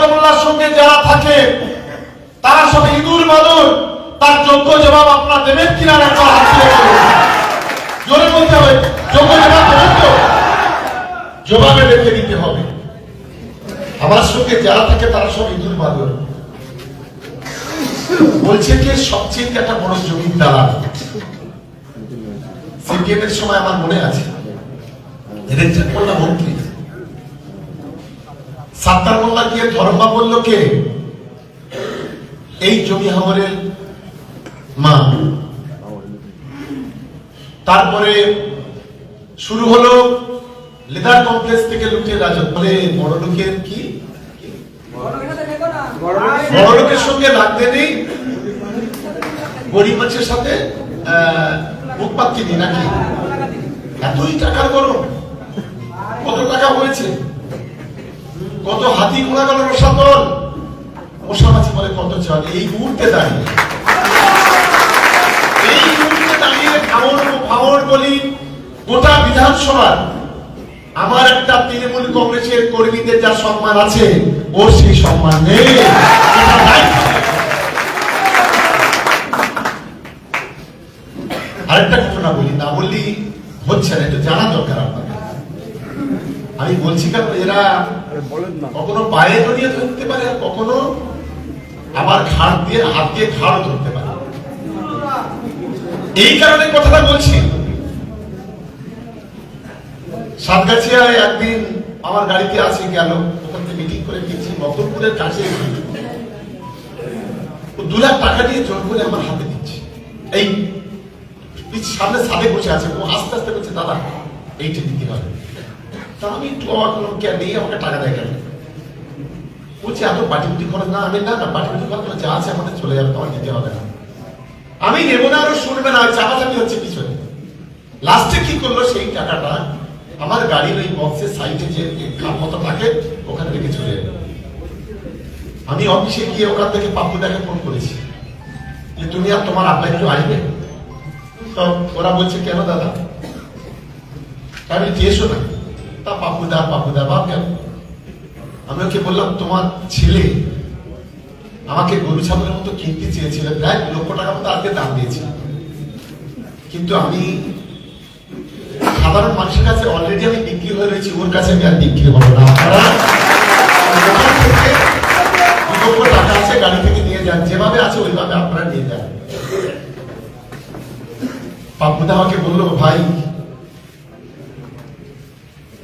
সাদ্দাত সঙ্গে যারা থাকে, তারা সব ইঁদুর মাদুর তার যোগ্য জবাব আপনারা দেবেন কিনা একবার হাত। জোরে বলতে হবে, যোগ্য জবাব দেবেন তো? জবাবে রেখে দিতে হবে। আমার সঙ্গে যারা থাকে, তারা সব ইঁদুর মাদুর বলছে যে সবচেয়ে একটা বড় জমির দালাল। সিপিএম এর সময় আমার মনে আছে। রেঞ্জার মোল্লা মন্ত্রী সাত্তার মোল্লা গিয়ে ধর্মা এই জমি হামরের মা। তারপরে শুরু হলো লেদার কমপ্লেক্স থেকে লুটের রাজত্ব। বলে বড় লোকের কি? বড় লোকের সঙ্গে লাগতে নেই? গরিব মানুষের সাথে মুখ পাচ্ছি নাকি? এতই টাকার গরম। কত টাকা হয়েছে? কত হাতি ঘোড়া গেল রসাতল? মশা মাছি বলে কত চাল? এই মুহূর্তে দাঁড়িয়ে। এই মুহূর্তে দাঁড়িয়ে ভাবর ভাবর বলি গোটা বিধানসভার আমার একটা তৃণমূল কংগ্রেসের কর্মীদের যা সম্মান আছে, ওর সেই সম্মান নেই। আরেকটা ঘটনা বলি, না বললি হচ্ছে না, এটা জানা দরকার আপনাদের আমি বলছি কেন এরা কখনো পায়ে জড়িয়ে ধরতে পারে আর কখনো আবার ঘাড় দিয়ে হাত দিয়ে ঘাড় ধরতে পারে। এই কারণে কথাটা বলছি। সাতগাছিয়ায় একদিন আমার গাড়িতে আছে গেল ওখান থেকে মিটিং করে গেছি মকরপুরের কাছে ও দু লাখ টাকা দিয়ে জোর করে আমার হাতে দিচ্ছে। এই সামনে সাদে বসে আছে ও আস্তে আস্তে বলছে দাদা এইটা দিতে হবে। তা আমি একটু অবাক কে দিয়ে আমাকে টাকা দেয় কেন? বলছে, এত পাটি পুটি খরচ না, আমি না না পাটি পুটি খরচ যা আছে আমাদের চলে যাবে তোমার দিতে হবে না। আমি নেব না, আরও শুনবে না চাপাচাপি হচ্ছে পিছনে। লাস্টে কি করল, সেই টাকাটা আমার গাড়ির ওই বক্সের সাইডে যে মতো থাকে, ওখানে রেখে চলে এলো। আমি অফিসে গিয়ে ওখান থেকে পাপ্পুদাকে ফোন করেছি যে, তুমি আর তোমার আব্বা একটু আসবে? তো ওরা বলছে, কেন দাদা? আমি এসো না। তা পাপুদা পাপুদা বাপ কেন? আমি ওকে বললাম, তোমার ছেলে আমাকে গরু ছাগলের মতো কিনতে চেয়েছিল, প্রায় লক্ষ টাকা মতো আজকে দাম দিয়েছে। কিন্তু আমি সাধারণ মানুষের কাছে অলরেডি আমি বিক্রি হয়ে রয়েছি, ওর কাছে আমি আর বিক্রি হব না। টাকা আছে, গাড়ি থেকে নিয়ে যান, যেভাবে আছে ওইভাবে আপনারা নিয়ে যান। পাপুদা আমাকে বলল, ভাই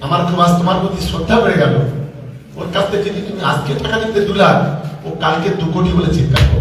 আমার আজ তোমার প্রতি শ্রদ্ধা বেড়ে গেল। ওর কাছ থেকে যদি তুমি আজকে টাকা দিতে দু লাখ ও কালকে দু কোটি বলে চিন্তা করো।